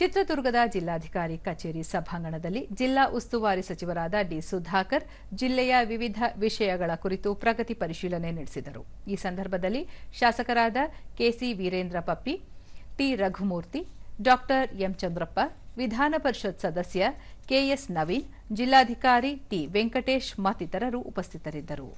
ಚಿತ್ರದುರ್ಗದ ಜಿಲ್ಲಾಧಿಕಾರಿ ಕಚೇರಿ ಸಭಾಂಗಣದಲ್ಲಿ ಜಿಲ್ಲಾ ಉಸ್ತುವಾರಿ ಸಚಿವರಾದ ಡಿ ಸುಧಾಕರ್ ಜಿಲ್ಲೆಯ ವಿವಿಧ ವಿಷಯಗಳ ಕುರಿತು ಪ್ರಗತಿ ಪರಿಶೀಲನೆ ನಡೆಸಿದರು. ಈ ಸಂದರ್ಭದಲ್ಲಿ ಶಾಸಕರಾದ K C Veerendra Pappi, T Raghumurthy, doctor M Chandrappa, Vidhana Parishat ಸದಸ್ಯ ಕೆಎಸ್ ನವೀನ್, ಜಿಲ್ಲಾಧಿಕಾರಿ ಟಿ ವೆಂಕಟೇಶ್ ಮತ್ತಿತರರು ಉಪಸ್ಥಿತರಿದ್ದರು.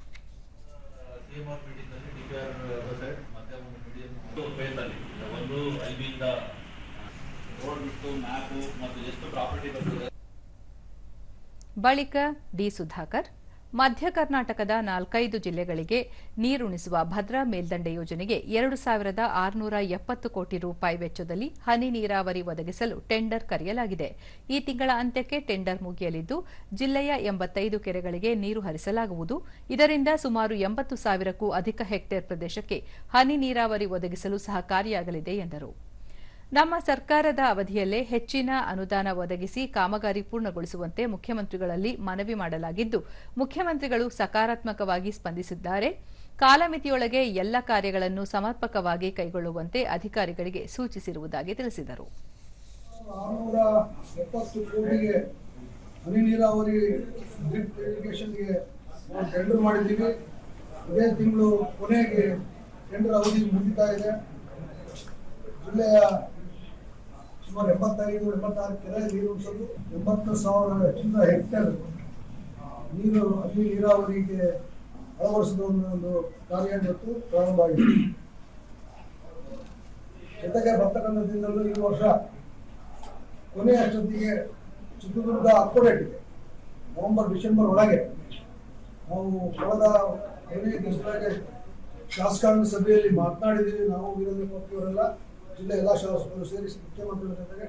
ಬಳಿಕ ಡಿ ಸುಧಾಕರ್, ಮಧ್ಯ ಕರ್ನಾಟಕದ ನಾಲ್ಕೈದು ಜಿಲ್ಲೆಗಳಿಗೆ ನೀರುಣಿಸುವ ಭದ್ರಾ ಮೇಲ್ದಂಡೆ ಯೋಜನೆಗೆ ಎರಡು ಸಾವಿರದ ಆರುನೂರ ಎಪ್ಪತ್ತು ಕೋಟಿ ರೂಪಾಯಿ ವೆಚ್ಚದಲ್ಲಿ ಹನಿ ನೀರಾವರಿ ಒದಗಿಸಲು ಟೆಂಡರ್ ಕರೆಯಲಾಗಿದೆ. ಈ ತಿಂಗಳ ಅಂತ್ಯಕ್ಕೆ ಟೆಂಡರ್ ಮುಗಿಯಲಿದ್ದು, ಜಿಲ್ಲೆಯ ಎಂಬತ್ತೈದು ಕೆರೆಗಳಿಗೆ ನೀರು ಹರಿಸಲಾಗುವುದು. ಇದರಿಂದ ಸುಮಾರು ಎಂಬತ್ತು ಸಾವಿರಕ್ಕೂ ಅಧಿಕ ಹೆಕ್ಟೇರ್ ಪ್ರದೇಶಕ್ಕೆ ಹನಿ ನೀರಾವರಿ ಒದಗಿಸಲು ಸಹಕಾರಿಯಾಗಲಿದೆ ಎಂದರು. ನಮ್ಮ ಸರ್ಕಾರದ ಅವಧಿಯಲ್ಲೇ ಹೆಚ್ಚಿನ ಅನುದಾನ ಒದಗಿಸಿ ಕಾಮಗಾರಿ ಪೂರ್ಣಗೊಳಿಸುವಂತೆ ಮುಖ್ಯಮಂತ್ರಿಗಳಲ್ಲಿ ಮನವಿ ಮಾಡಲಾಗಿದ್ದು, ಮುಖ್ಯಮಂತ್ರಿಗಳು ಸಕಾರಾತ್ಮಕವಾಗಿ ಸ್ಪಂದಿಸಿದ್ದಾರೆ. ಕಾಲಮಿತಿಯೊಳಗೆ ಎಲ್ಲ ಕಾರ್ಯಗಳನ್ನು ಸಮರ್ಪಕವಾಗಿ ಕೈಗೊಳ್ಳುವಂತೆ ಅಧಿಕಾರಿಗಳಿಗೆ ಸೂಚಿಸಿರುವುದಾಗಿ ತಿಳಿಸಿದರು. ಹನಿ ನೀರಾವರಿ ಡ್ರಿಪ್ ನಾವು ಟೆಂಡರ್ ಮಾಡಿದ್ದೀವಿ. ಇದೇ ತಿಂಗಳು ಕೊನೆಗೆ ಟೆಂಡರ್ ಅವಧಿ ಮುಗಿತಾ ಇದೆ. ಜಿಲ್ಲೆಯ ಸುಮಾರು ಎಂಬತ್ತೈದು, ಎಂಬತ್ತಾರು ಕೆರೆ ನೀರು ಉಳಿಸೋದು ಎಂಬತ್ತು ಸಾವಿರ ಚಿನ್ನ ಹೆಕ್ಟೇರ್. ನೀರು ಹನಿ ನೀರಾವರಿಗೆ ಅಳವಡಿಸಿದ ಒಂದು ಕಾರ್ಯ ಇವತ್ತು ಪ್ರಾರಂಭ ಆಗಿದೆ. ಜೊತೆಗೆ ಬರ್ತಕ್ಕಂಥ ದಿನದಲ್ಲೂ ಈ ವರ್ಷ ಕೊನೆಯ ಅಷ್ಟೊತ್ತಿಗೆ ಚಿತ್ರದುರ್ಗ ಅಕ್ಟೋಬರ್ ಇದೆ. ನವೆಂಬರ್, ಡಿಸೆಂಬರ್ ಒಳಗೆ ನಾವು ಕಳೆದ ಕೊನೆಯ ದಿವಸದಾಗ ಶಾಸಕಾಂಗ ಸಭೆಯಲ್ಲಿ ಮಾತನಾಡಿದ್ದೀವಿ. ನಾವು ವೀರೇಂದ್ರ ಪಪ್ಪಿ ಅವರೆಲ್ಲ ಜಿಲ್ಲೆ ಎಲ್ಲ ಶಾಸಕರು ಸೇರಿಸಿ ಮುಖ್ಯಮಂತ್ರಿಗಳ ಜೊತೆಗೆ